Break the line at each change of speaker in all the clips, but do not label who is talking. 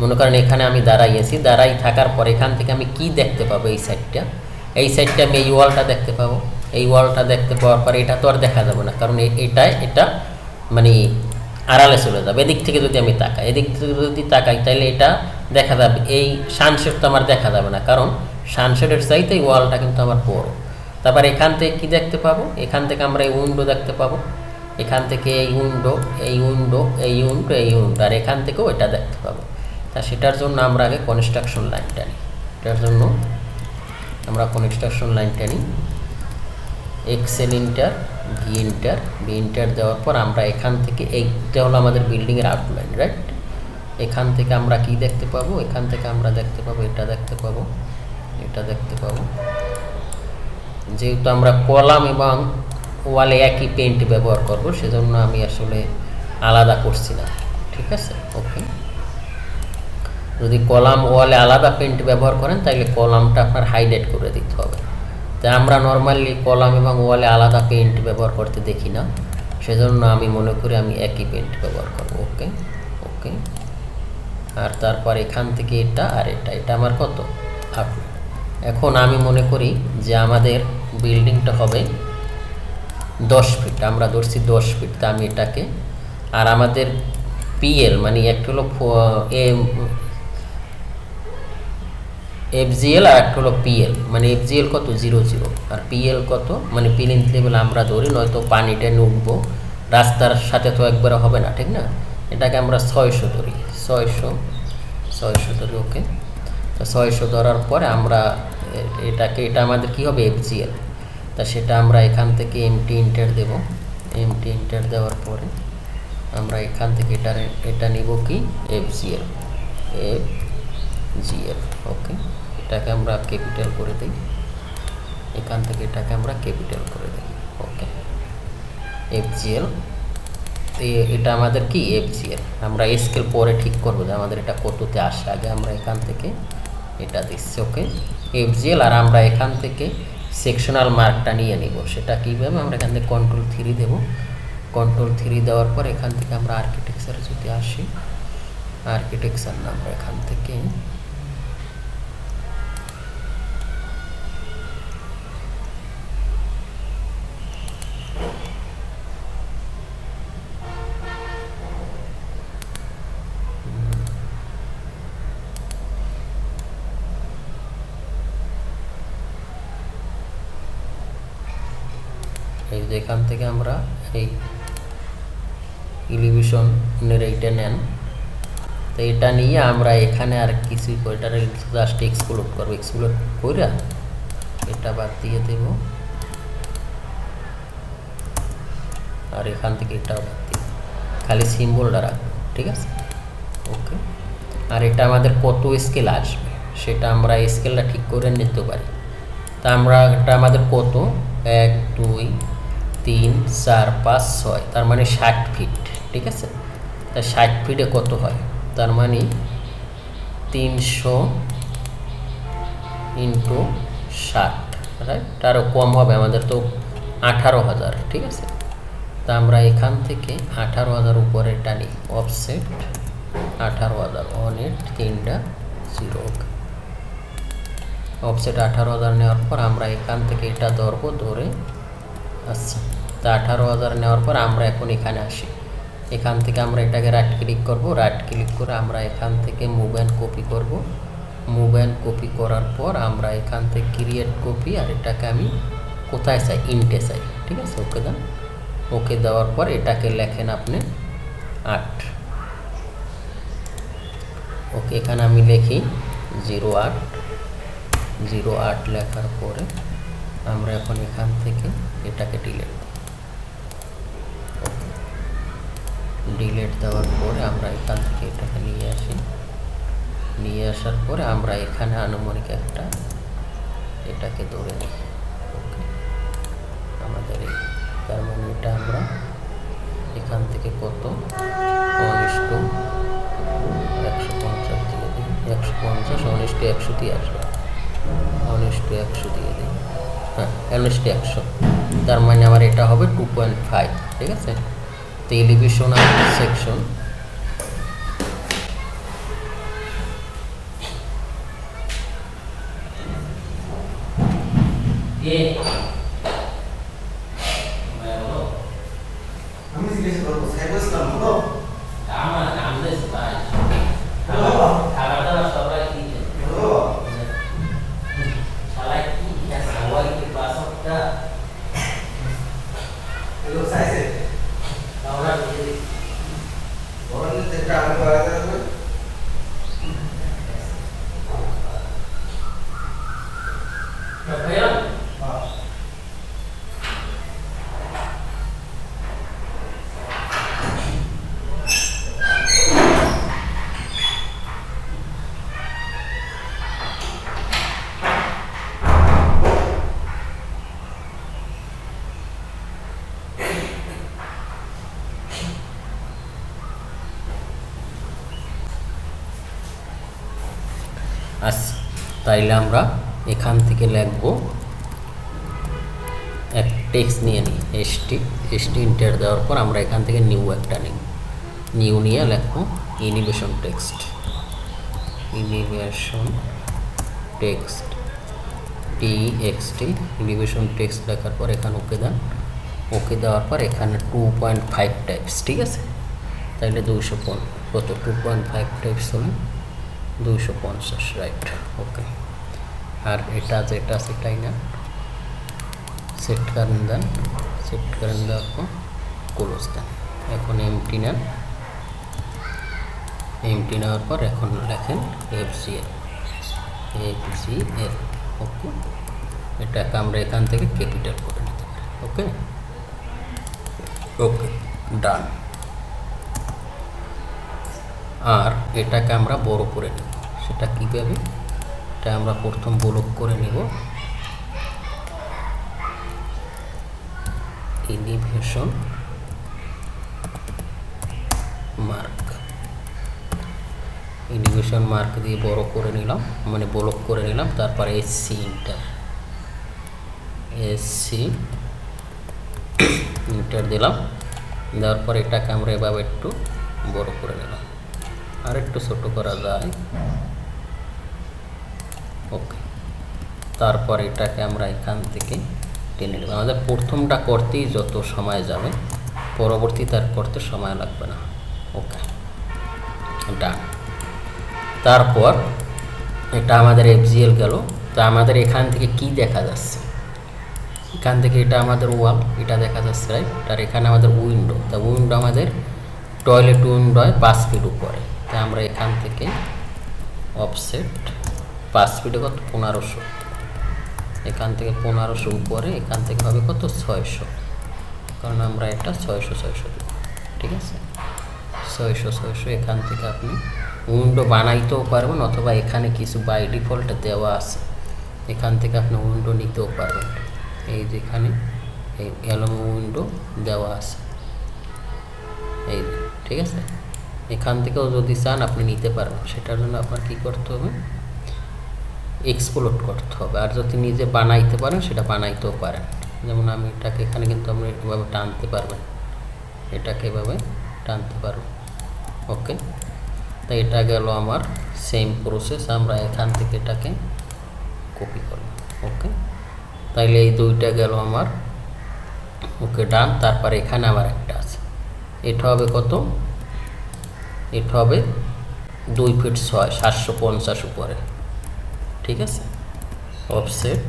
মনে করেন এখানে আমি দাঁড়াইয়েছি, দাঁড়াই থাকার পর এখান থেকে আমি কি দেখতে পাবো এই সাইডটা? এই সাইডটা আমি এই ওয়ালটা দেখতে পাবো। এই ওয়ালটা দেখতে পাওয়ার পর এটা তো আর দেখা যাবে না, কারণ এ- এটাই এটা মানে আড়ালে চলে যাবে। এদিক থেকে যদি আমি তাকাই, এদিক থেকে যদি তাকাই তাহলে এটা দেখা যাবে। এই সানসেট তো আমার দেখা যাবে না, কারণ সানসেটের চাইতে এই ওয়ালটা কিন্তু আমার বড়। তারপর এখান থেকে কি দেখতে পাবো? এখান থেকে আমরা এই উইন্ডো দেখতে পাবো। এখান থেকে এই উইন্ডো এই উইন্ডো এই উইন্ডো এই উইন্ডো, আর এখান থেকেও এটা দেখতে পাবো। তা সেটার জন্য আমরা আগে কনস্ট্রাকশন লাইন নিই। এটার জন্য আমরা কনস্ট্রাকশন লাইনটা নিই। Excel enter V enter V enter দেওয়ার পর আমরা এখান থেকে এইটা হলো আমাদের বিল্ডিংয়ের আউটলাইন রাইট এখান থেকে আমরা কি দেখতে পাবো? এখান থেকে আমরা দেখতে পাবো, এটা দেখতে পাবো, এটা দেখতে পাবো। যেহেতু আমরা কলাম এবং ওয়ালে একই পেন্ট ব্যবহার করব, সেজন্য আমি আসলে আলাদা করছি না। ঠিক আছে? ওকে যদি কলাম ওয়ালে আলাদা পেন্ট ব্যবহার করেন তাহলে কলামটা আপনার হাইলাইট করে দিতে হবে। তাই আমরা নর্মালি কলাম এবং ওয়ালে আলাদা পেন্ট ব্যবহার করতে দেখি না। সেজন্য আমি মনে করি আমি একই পেন্ট ব্যবহার করব, ওকে? ওকে? আর তারপর এখান থেকে এটা আর এটা এটা আমার কত? আট। এখন আমি মনে করি যে আমাদের বিল্ডিংটা হবে দশ ফিট আমরা ধরছি দশ ফিট তা আমি এটাকে, আর আমাদের পিএল মানে একটা হলো এফজিএল আর একটা হলো পিএল মানে এফজিএল কত? জিরো জিরো আর পিএল কত? মানে পিলিন্থ লেভেল আমরা ধরি, নয়তো পানিটা নুকবো রাস্তার সাথে তো একবারে হবে না, ঠিক না? এটাকে আমরা ছয়শো ধরি। ছয়শো ছয়শো ধরি ওকে তো ছয়শো ধরার পরে আমরা এটাকে, এটা আমাদের কি হবে? এফজিএল তা সেটা আমরা এখান থেকে এমটি ইন্টার দেব। এমটি ইন্টার দেওয়ার পরে আমরা এখান থেকে এটা এটা নিব কি? এফজিএল এফ জিএল ওকে এটাকে আমরা ক্যাপিটাল করে দিই। এখান থেকে এটাকে আমরা ক্যাপিটাল করে দিই। ওকে এফ এফজিএল এটা আমাদের কি? এফ এফজিএল আমরা স্কেল পরে ঠিক করব যে আমাদের এটা কততে আসে। আগে আমরা এখান থেকে এটা দিচ্ছি ওকে এফ এফজিএল আর আমরা এখান থেকে সেকশনাল মার্কটা নিয়ে নিব। সেটা কীভাবে? আমরা এখান থেকে কন্ট্রোল থ্রি দেবো। কন্ট্রোল থ্রি দেওয়ার পর এখান থেকে আমরা আর্কিটেকচারে যদি আসি আর্কিটেকচার না আমরা এখান থেকে এখান থেকে আমরা এই ইলিভিশনের এইটা নেন। তো এটা নিয়ে আমরা এখানে আর কিছুই করে জাস্ট এক্সপ্লোর করব। এক্সপ্লোর করে এটা বাদ দিয়ে দেব। আর এখান থেকে এটা বাদ দিয়ে খালি সিম্বলটা রাখব ঠিক আছে? ওকে আর এটা আমাদের কত স্কেল আসবে, সেটা আমরা স্কেলটা ঠিক করে নিতে পারি। তা আমরা, এটা আমাদের কত? এক, দুই তিন, চার, পাঁচ, ছয়, তার মানে ষাট ফিট ঠিক আছে? তা ষাট ফিটে কত হয়? তার মানে তিনশো ইন্টু ষাট রাইট আরও কম হবে, আমাদের তো আঠারো হাজার, ঠিক আছে? তা আমরা এখান থেকে আঠারো হাজার উপরে টানি অফসেট আঠারো হাজার ওয়ান এইট তিনটা জিরো অফসেট আঠারো হাজার নেওয়ার পর আমরা এখান থেকে এটা ধরবো, ধরে আচ্ছা তা আঠারো হাজার নেওয়ার পর আমরা এখন এখানে আসি। এখান থেকে আমরা এটাকে রাইট ক্লিক করব। রাইট ক্লিক করে আমরা এখান থেকে মুভ অ্যান্ড কপি করব। মুভ অ্যান্ড কপি করার পর আমরা এখান থেকে ক্রিয়েট কপি আর এটাকে আমি কোথায় চাই? ইন্টে চাই। ঠিক আছে? ওকে দেন ওকে দেওয়ার পর এটাকে লেখেন আপনি আট। ওকে এখানে আমি লিখি জিরো আট। জিরো আট লেখার পরে আমরা এখন এখান থেকে এটাকে ডিলেট ডিলেট দেওয়ার পরে আমরা এখান থেকে এটাকে নিয়ে আসি। নিয়ে আসার পরে আমরা এখানে আনুমানিক একটা এটাকে ধরে নিই। ওকে। আমাদের এই তার মানে এটা আমরা এখান থেকে কত? অনিষ্ট একশো পঞ্চাশ দিয়ে দিই। একশো পঞ্চাশ, অনিষ্ট একশো দিয়ে আসবে। অনিষ্ট একশো দিয়ে দিই। হ্যাঁ অনিষ্ট একশো। তার মানে আমার এটা হবে টু পয়েন্ট ফাইভ ঠিক আছে? televisional
section
yeah. তাইলে আমরা এখান থেকে লিখব এক টেক্সট নিয়ে নিই এসটি এসটি ইন্টার দেওয়ার পর আমরা এখান থেকে নিউ একটা নিই। নিউ নিয়ে লিখব elevation text elevation text T XT elevation text লেখার পর এখানে ওকে দেন। ওকে দেওয়ার পর এখানে টু পয়েন্ট ফাইভ টাইপস ঠিক আছে? তাইলে দুইশো কত? টু পয়েন্ট ফাইভ টাইপস হলে। দুইশো পঞ্চাশ রাইট ওকে আর এটা যেটা সেটাই না সেট করেন দেন সেট করেন দেওয়ার পর ক্লোজ দেন। এখন এমটি নেন। এমটি নেওয়ার পর এখন লেখেন F G L F G এল ওকে এটাকে আমরা এখান থেকে ক্যাপিটাল করে নিতে পারি ওকে ওকে ডান আর এটাকে আমরা বড় করে নেব। সেটা কীভাবে এটা আমরা প্রথম ব্লক করে নেব। ইনিভেশন মার্ক ইনিভেশন মার্ক দিয়ে বড় করে নিলাম মানে ব্লক করে নিলাম, তারপরে এসসি ইন্টার এসসি ইন্টার দিলাম, দেওয়ার পর এটাকে আমরা এভাবে একটু বড় করে নিলাম। আর একটু ছোট করা যায়। ওকে। তারপর এটাকে আমরা এখান থেকে টেনে নেব। আমাদের প্রথমটা করতেই যত সময় যাবে, পরবর্তী তার করতে সময় লাগবে না। ওকে। ডান। তারপর এটা আমাদের এফজিএল গেল। তো আমাদের এখান থেকে কি দেখা যাচ্ছে? এখান থেকে এটা আমাদের ওয়াল, এটা দেখা যাচ্ছে রাইট আর এখানে আমাদের উইন্ডো। তা উইন্ডো আমাদের টয়লেট উইন্ডোয় পাঁচ ফিট উপরে। তাই আমরা এখান থেকে অফসেট পাঁচ ফিটে কত? পনেরোশো। এখান থেকে পনেরোশো উপরে, এখান থেকে হবে কত? ছয়শো। কারণ আমরা এটা ছয়শো ছয়শো ঠিক আছে? ছয়শো ছয়শো, এখান থেকে আপনি উইন্ডো বানাইতেও পারবেন অথবা এখানে কিছু বাই ডিফল্ট দেওয়া আছে। এখান থেকে আপনি উইন্ডো নিতেও পারবেন। এই যেখানে এই এলম উইন্ডো দেওয়া আছে। এই ঠিক আছে? এখান থেকেও যদি চান আপনি নিতে পারবেন। সেটার জন্য আপনার কী করতে হবে? এক্সপ্লোর করতে হবে। আর যদি নিজে বানাইতে পারেন, সেটা বানাইতেও পারেন। যেমন আমি এটাকে এখানে কিন্তু আপনি এভাবে টানতে পারবেন। এটাকে এভাবে টানতে পারবেন। ওকে? তো এটা গেল আমার সেম প্রসেস আমরা এখান থেকে এটাকে কপি করব ওকে? তাইলে এই দুইটা গেল আমার। ওকে, ডান। তারপর এখানে আবার একটা আছে। এটা হবে কত? এটা হবে দুই ফিট ছয়, সাতশো পঞ্চাশ উপরে। ঠিক আছে? অফসেট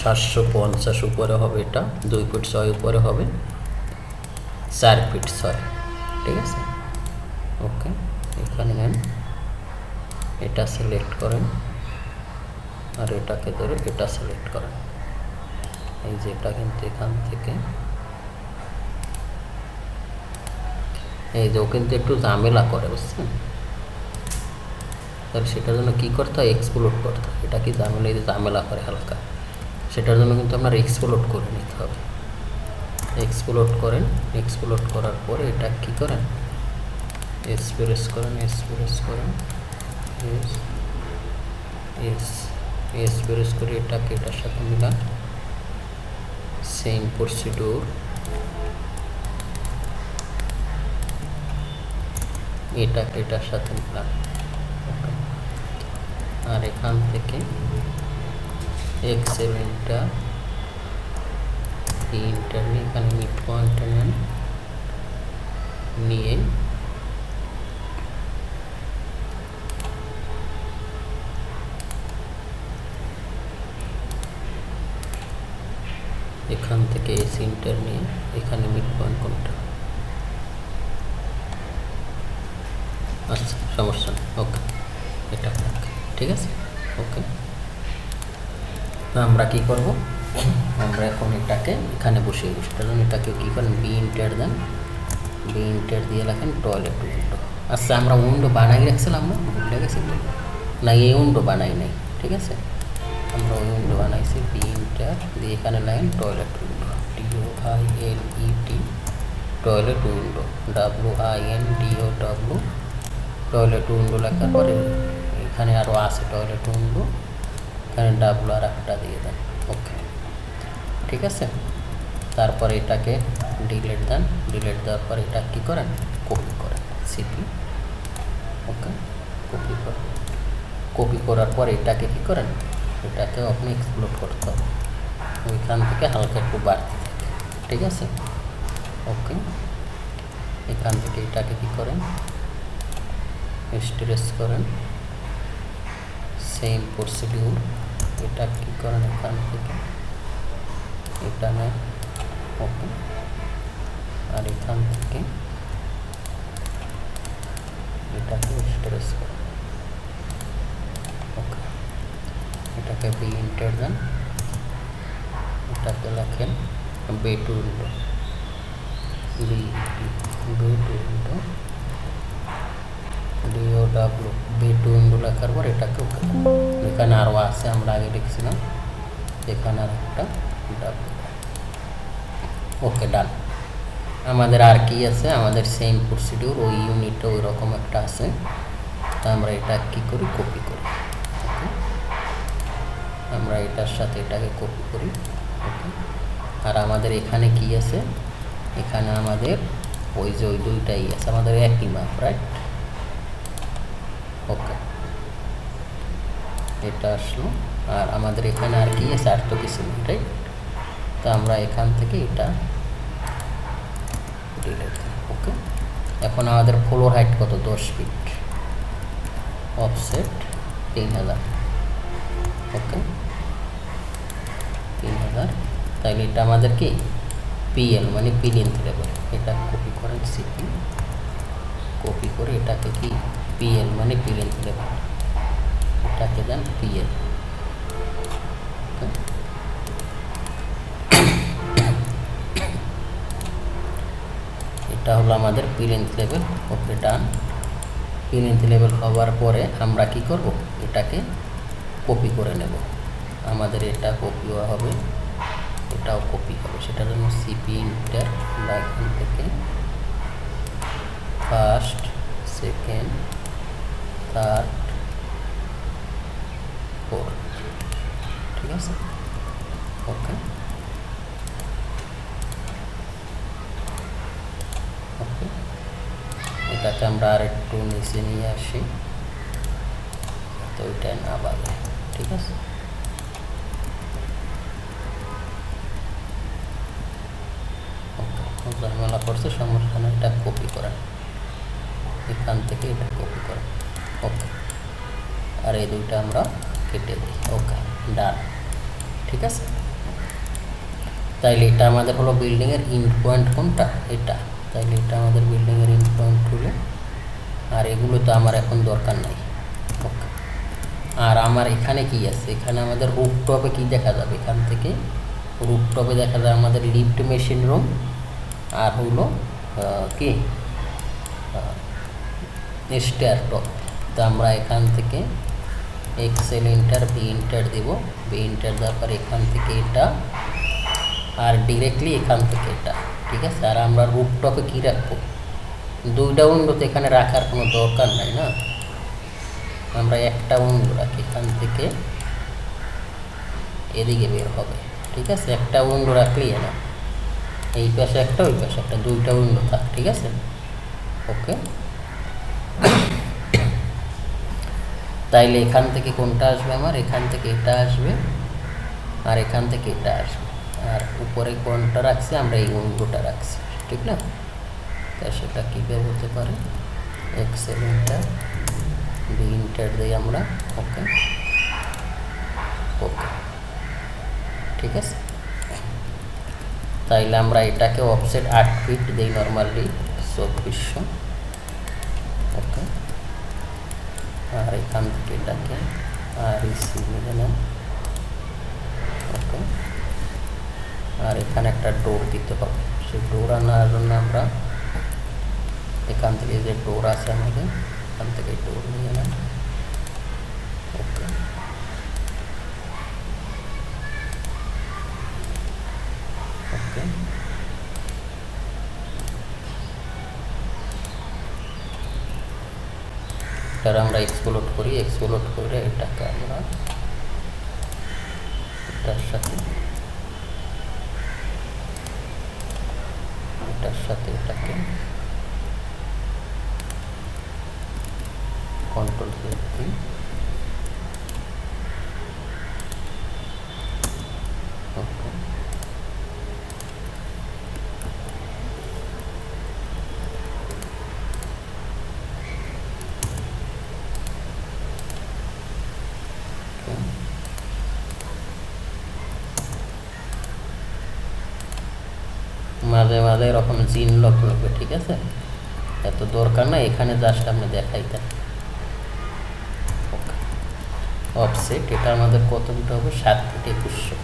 সাতশো পঞ্চাশ উপরে হবে এটা, দুই ফিট ছয় উপরে হবে, চার ফিট ছয়, ঠিক আছে? ওকে এখানে নেন, এটা সিলেক্ট করেন, আর এটাকে ধরে এটা সিলেক্ট করেন। এই যে এটা কিন্তু এখান থেকে। এই যে ও কিন্তু একটু ঝামেলা করে, বুঝছেন? তাহলে সেটার জন্য কী করতে হয়? এক্সপ্লোড করতে হয়। এটা কি এই যে ঝামেলা করে হালকা। সেটার জন্য কিন্তু আপনার এক্সপ্লোড করে নিতে হবে। এক্সপ্লোড করেন। এক্সপ্লোড করার পরে এটা কী করেন? এক্সপ্রেস করেন এক্সপ্রেস করেন। এক্সপ্রেস করে এটাকে এটার সাথে মিলান। সেম প্রসিডিউর এটাকে এটার সাথে মিলান. আর এখান থেকে এক্সেল ইন্টার ইন্টার নিয়ে এখানে মিড পয়েন্ট নেন, নিয়ে এখান থেকে এস ইন্টার নিয়ে এখানে মিড পয়েন্ট কোনটা? আচ্ছা সমস্যা ওকে ঠিক আছে? ওকে। তো আমরা কি করব? আমরা এখন এটাকে এখানে বসিয়ে বসে কারণ এটাকে কী করেন? বি ইন্টার দেন। বি ইন্টার দিয়ে লেখেন টয়লেট উইন্ডো আচ্ছা আমরা উইন্ডো বানাই রাখছিলাম না, ভুলে গেছি না, এই উইন্ডো বানাই নাই, ঠিক আছে? আমরা উইন্ডো বানাইছি বি ইন্টার দিয়ে এখানে line toilet window DO I L E T toilet window W I N DO W toilet window লেখার পরে এখানে আরও আছে টয়লেট উইন্ডো এখানে ডাব্লু আর একটা দিয়ে দেন। ওকে ঠিক আছে? তারপরে এটাকে ডিলেট দেন। ডিলেট দেওয়ার পরে এটা কী করেন? কপি করেন। সিপি ওকে কপি করেন। কপি করার পর এটাকে কী করেন? এটাকে আপনি এক্সপ্লোর করতে হবে। ওইখান থেকে হালকা একটু বাড়তে থাকে। ঠিক আছে? ওকে এখান থেকে এটাকে কী করেন? স্ট্রেস করেন। সেম প্রসিডিউর এটা কী করেন এখান থেকে? এটা নেন ওকে। আর এখান থেকে এটাকে স্ট্রেস করেন। ওকে। এটাকে বি ইন্টার দেন। এটাকে লেখেন bay two window B bay two window DO W B two window লেখার পর এটাকে এখানে আরও আছে আমরা আগে লিখছিলাম এখানে আর একটা ডাব্লু ওকে ডান আমাদের আর কি আছে আমাদের সেম প্রসিডিউর ওই ইউনিটটা ওই রকম একটা আছে তা আমরা এটা কি করি কপি করি আমরা এটার সাথে এটাকে কপি করি ওকে আর আমাদের এখানে কি আছে এখানে আমাদের ওই যে ওই দুইটাই আছে আমাদের একই মাপ রাইট ওকে। এটা আসলো। আর আমাদের এখানে আর কি আছে আর তো কিছু নেই রাইট তো আমরা এখান থেকে এটা ওকে এখন আমাদের ফ্লোর হাইট কত? দশ ফিট অফসেট তিন হাজার ওকে তিন হাজার। তাহলে এটা আমাদের কি? পিএল মানে পিলিন্থ লেভেল এটা কপি করেন সিপি কপি করে এটাকে কি? পিএল মানে লেভেল এটাকে দেন পিএল। এটা হলো আমাদের পিলেন্থ লেভেল ওকে ডান পিলেন্থ লেভেল হওয়ার পরে আমরা কি করব? এটাকে কপি করে নেব। আমাদের এটা কপিও হবে। এটাও কপি হবে। সেটার জন্য সিপি ইন্টার থেকে ফার্স্ট সেকেন্ড থার্ড ফোর্থ ঠিক আছে? ওকে। ওকে। এটাকে আমরা আর একটু নিচে নিয়ে আসি। তো ওইটা না বাজে। ঠিক আছে? ঝামেলা করছে, সমস্যা এটা কপি করেন। এখান থেকে এটা কপি করেন। ওকে। আর এই দুইটা আমরা কেটে দিই। ওকে, ডান। ঠিক আছে? তাইলে এটা আমাদের হলো বিল্ডিংয়ের ইন পয়েন্ট কোনটা? এটা। তাইলে এটা আমাদের বিল্ডিংয়ের ইন পয়েন্ট হলো, আর এগুলো তো আমার এখন দরকার নাই। ওকে। আর আমার এখানে কি আছে? এখানে আমাদের রুপটপে কি দেখা যাবে? এখান থেকে রুপটপে দেখা যায় আমাদের লিফট মেশিন রুম, আর হলো কি? Stair top. তো আমরা এখান থেকে এক্সেল ইন্টার বি ইন্টার দিব। বি ইন্টার দেওয়ার এখান থেকে এটা আর ডিরেক্টলি এখান থেকে এটা, ঠিক আছে? আর আমরা রুপটপে কী রাখব? দুইটা উইন্ডো তো এখানে রাখার কোনো দরকার নাই না? আমরা একটা উইন্ডো রাখি, এখান থেকে এদিকে বের হবে, ঠিক আছে? একটা উইন্ডো রাখলেই না এই পাশে একটা, ওই পাশে একটা, দুইটা উইন্ডো থাক, ঠিক আছে? ওকে তাইলে এখান থেকে কোনটা আসবে আমার? এখান থেকে এটা আসবে আর এখান থেকে এটা আসবে। আর উপরে কোনটা রাখছি? আমরা এই উইন্ডোটা রাখছি, ঠিক না? তাই সেটা কীভাবে হতে পারে? এক্সেল ইন্টার ইন্টার দিই আমরা ওকে ওকে ঠিক আছে? তাইলে আমরা এটাকে অফসেট আট ফিট দিই নর্মালি চব্বিশশো। এখান এটাকে আর নেন ওকে আর এখানে একটা ডোর দিতে হবে সেই ডোর আনার জন্য আমরা এখান থেকে যে ডোর আছে আমাদের এখান থেকে ডোর নিয়ে নেন ওকে এটার আমরা এক্সপ্লোড করি এক্সপ্লোড করে এটাকে আমরা এটার সাথে এটার সাথে এটাকে কন্ট্রোল দিই ওকে Okay. মাঝে মাঝে এরকম জিন লক লাগবে ঠিক আছে? এত দরকার না এখানে জাস্ট আপনি দেখাইতেন অফসেট এটা আমাদের কত দিতে হবে? সাত ফিট একুশশো।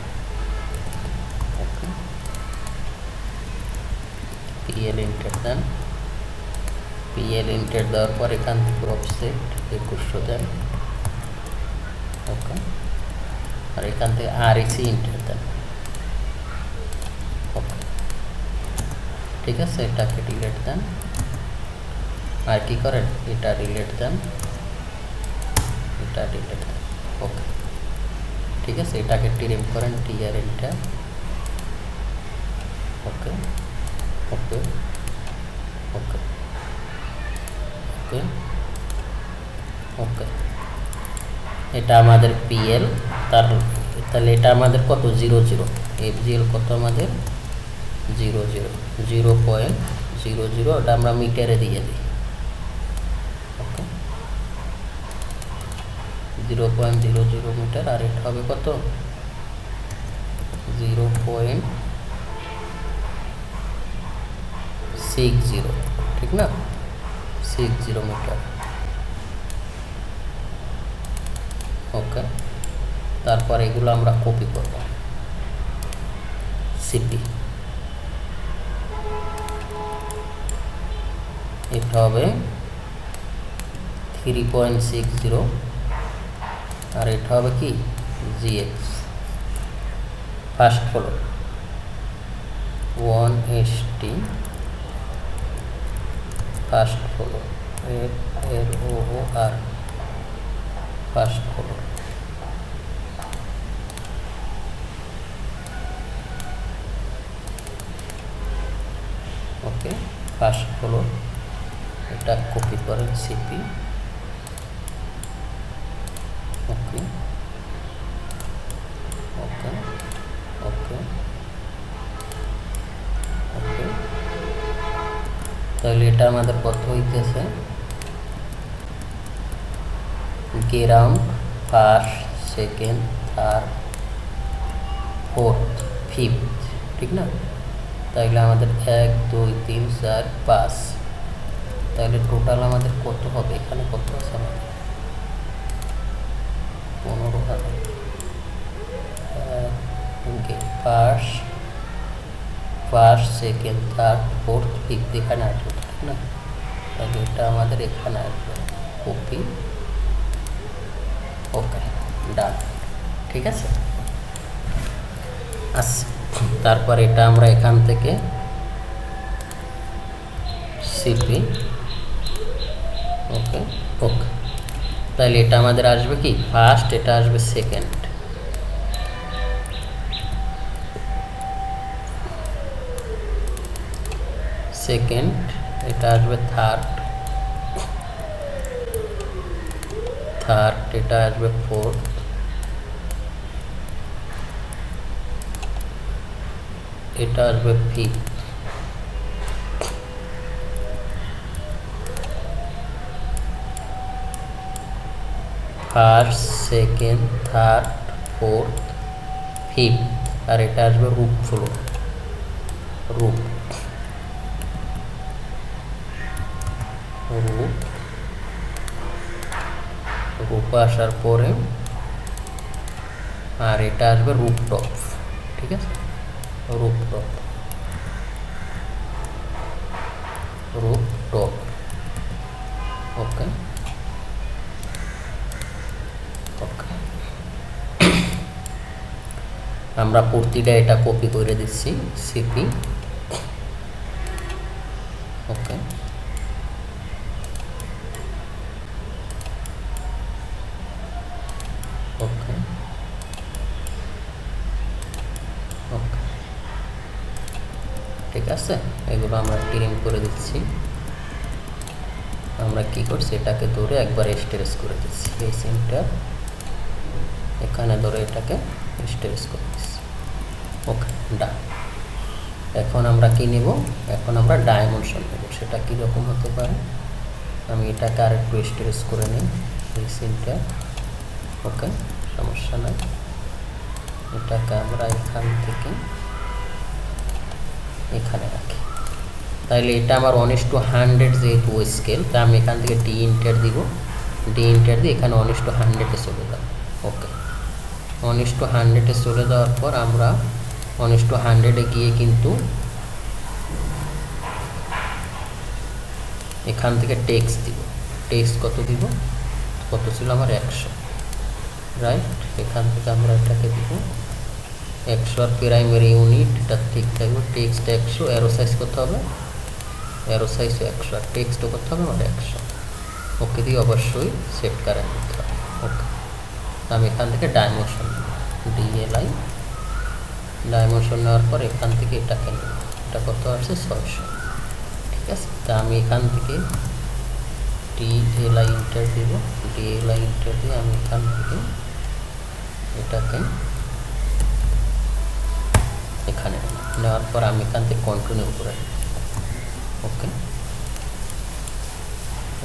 পিএল ইন্টার দেন। পিএল ইন্টার দেওয়ার পর এখান থেকে অফসেট একুশশো দেন। ওকে। আর এখান থেকে আর এসি ইন্টার দেন ওকে ঠিক আছে, এটাকে ডিলেট দেন। আর কি করেন? এটা ডিলেট দেন। এটা ডিলেট দেন। ওকে ঠিক আছে, এটাকে টিরিম করেন টিআর এন্টার ওকে ওকে ওকে ওকে ওকে এটা আমাদের পিএল তার তাহলে এটা আমাদের কত? জিরো জিরো এফজিএল কত আমাদের? Zero zero zero point zero zero, ওটা আমরা মিটারে দিয়ে দিই। Okay? Zero point zero zero metre, আর এটা হবে কত? জিরো পয়েন্ট সিক্স জিরো, ঠিক না? Six zero metre. ওকে? তারপর এগুলো আমরা কপি করব। সিপি এটা হবে থ্রি পয়েন্ট সিক্স জিরো আর এটা হবে কি? GX first floor one S T first F এর ও আর first floor okay first floor এটা কপি করেন CP okay okay okay okay তাহলে এটা আমাদের কত হইতেছে? Ground first second third fourth fifth ঠিক না? তাইলে আমাদের এক, দুই, তিন, চার, পাঁচ। তাহলে টোটাল আমাদের কত হবে? এখানে কত আছে আমাদের পনেরো হাজার। First first second third fourth fifth এখানে আসবে ঠিক না তাহলে এটা আমাদের এখানে আসবে। কপি ওকে ডান ঠিক আছে? আচ্ছা তারপর এটা আমরা এখান থেকে সিপি ওকে ওকে তাহলে এটা আমাদের আসবে কি ফার্স্ট এটা আসবে সেকেন্ড সেকেন্ড এটা আসবে থার্ড থার্ড এটা আসবে ফোর্থ এটা আসবে fifth first second third fourth fifth আর এটা আসবে রুপ ফ্লোর রুপ রূপ রূপ আসার পরে, আর এটা আসবে রূপটপ ঠিক আছে? রূপটপ ওকে ওকে আমরা প্রতিটা এটা কপি করে দিচ্ছি সিপি ওকে ওকে ওকে ঠিক আছে? এগুলো আমরা ট্রিম করে দিচ্ছি। আমরা কি করছি? এটাকে ধরে একবার স্টেরেস করে দিচ্ছি। এই সিমটা এখানে ধরে এটাকে স্টেরেস করে ওকে ডা এখন আমরা কি নেব? এখন আমরা ডায়মেনশন নেব। সেটা কীরকম হতে পারে? আমি এটাকে আর একটু স্টেরেস করে নিই এই সিমটা ওকে, সমস্যা নাই। এটাকে আমরা এখান থেকে এখানে রাখি। তাইলে এটা আমার অনেস টু হান্ড্রেড যেহেতু স্কেল তা আমি এখান থেকে ডি ইন্টার দিব। ডি ইন্টার দিয়ে এখানে অনেস টু হান্ড্রেডে চলে যাব। ওকে অনেস টু হান্ড্রেডে চলে যাওয়ার পর আমরা অনেস টু হান্ড্রেডে গিয়ে কিন্তু এখান থেকে টেক্স দিব। টেক্স কত দিব? কত ছিল আমার একশো। রাইট এখান থেকে আমরা এটাকে দিব। একশো আর প্রাইমারি ইউনিট এটা ঠিক থাকবে। টেক্সট একশো অ্যারো সাইজ কত হবে? অ্যারো সাইজ একশো। আর টেক্সটও কত হবে? আমার একশো। ওকে দিয়ে অবশ্যই সেট করে নিতে হবে। ওকে আমি এখান থেকে ডাইমেনশন ডিএলআই ডাইমেনশন নেওয়ার পর এখান থেকে এটাকে এটা কত আসছে? ছয়শো। ঠিক আছে? তা আমি এখান থেকে ডিএলআই ইন্টার দিব। ডিএলআই ইন্টার দিয়ে আমি এখান থেকে এটাকে এখানে নেওয়ার পর আমি এখান থেকে কন্টিনিউ করে ওকে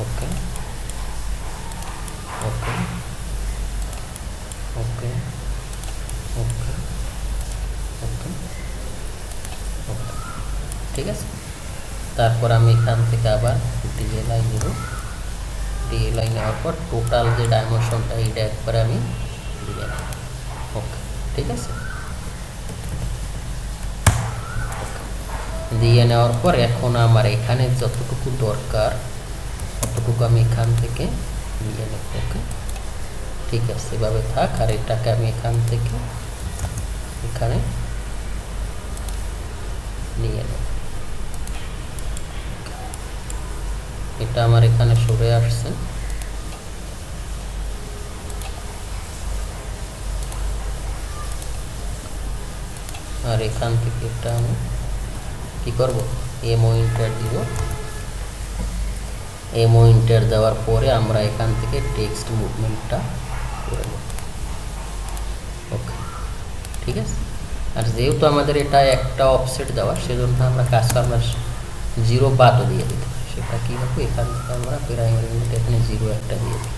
ওকে ওকে ওকে ওকে ওকে ঠিক আছে তারপর আমি এখান থেকে আবার ডিএলআই নেব। লাইন নেওয়ার পর টোটাল যে ডাইমেনশনটা এইটা একবারে আমি দিয়ে ওকে ঠিক আছে? দিয়ে নেওয়ার পর এখন আমার এখানে যতটুকু দরকার, ততটুকু আমি এখান থেকে নিয়ে নেব ওকে ঠিক আছে, এভাবে থাক, আর এটাকে আমি এখান থেকে, এখানে, নিয়ে নেব। এটা আমার এখানে সরে আসছে। আর এখান থেকে এটা আমি কী করব? এমও ইন্টার দিব। এমও ইন্টার দেওয়ার পরে আমরা এখান থেকে টেক্সট মুভমেন্টটা করে নেব। ওকে ঠিক আছে? আর যেহেতু আমাদের এটা একটা অফসেট দেওয়া, সেজন্য আমরা কাজ আমরা জিরো বাদও দিয়ে দিতে সেটা কী হবে এখান থেকে আমরা প্রাইমারি ইউনিট এখানে জিরো একটা দিয়ে দিই।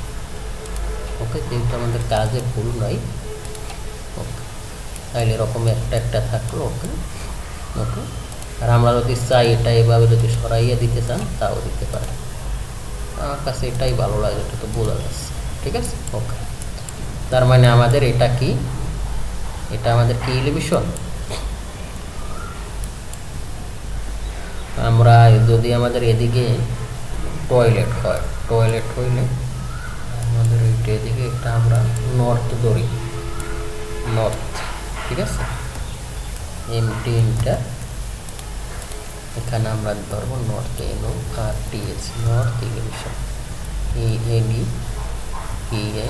ওকে যেহেতু আমাদের কাজে ভুল নয়। ওকে তাহলে এরকম একটা একটা থাকল ওকে ওকে আর আমরা যদি চাই এটা এভাবে যদি সরাইয়ে দিতে চান, তাও দিতে পারেন। আমার কাছে এটাই ভালো লাগে, এটা তো বোঝা যাচ্ছে। ঠিক আছে? ওকে তার মানে আমাদের এটা কি? এটা আমাদের কি ইলিভিশন আমরা যদি আমাদের এদিকে টয়লেট হয় টয়লেট হইলে আমাদের এইটা এদিকে একটা আমরা নর্থ ধরি। নর্থ ঠিক আছে? এমটি ইন্টার এখানে আমরা ধরবো north N R TS north elevation E N E I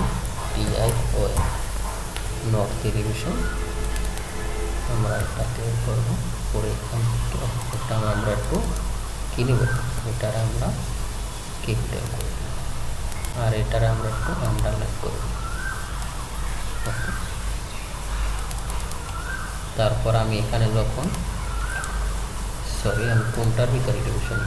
T I O north elevation আমরা এটাকে করব করে আমরা একটু কিনব এটার আমরা কিনতে করব। আর এটার আমরা একটু আন্ডারলাইন করব। তারপর আমি এখানে যখন সরি আমি কোনটার ভিতরে ডিভিশন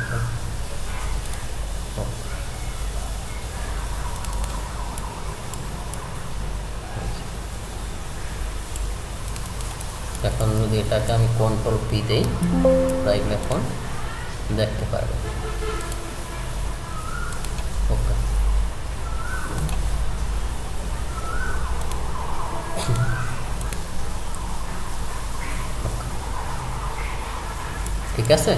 এখন যদি এটাকে আমি কন্ট্রোল পি দেই তাইলে এখন দেখতে পারবেন ওকে ঠিক আছে?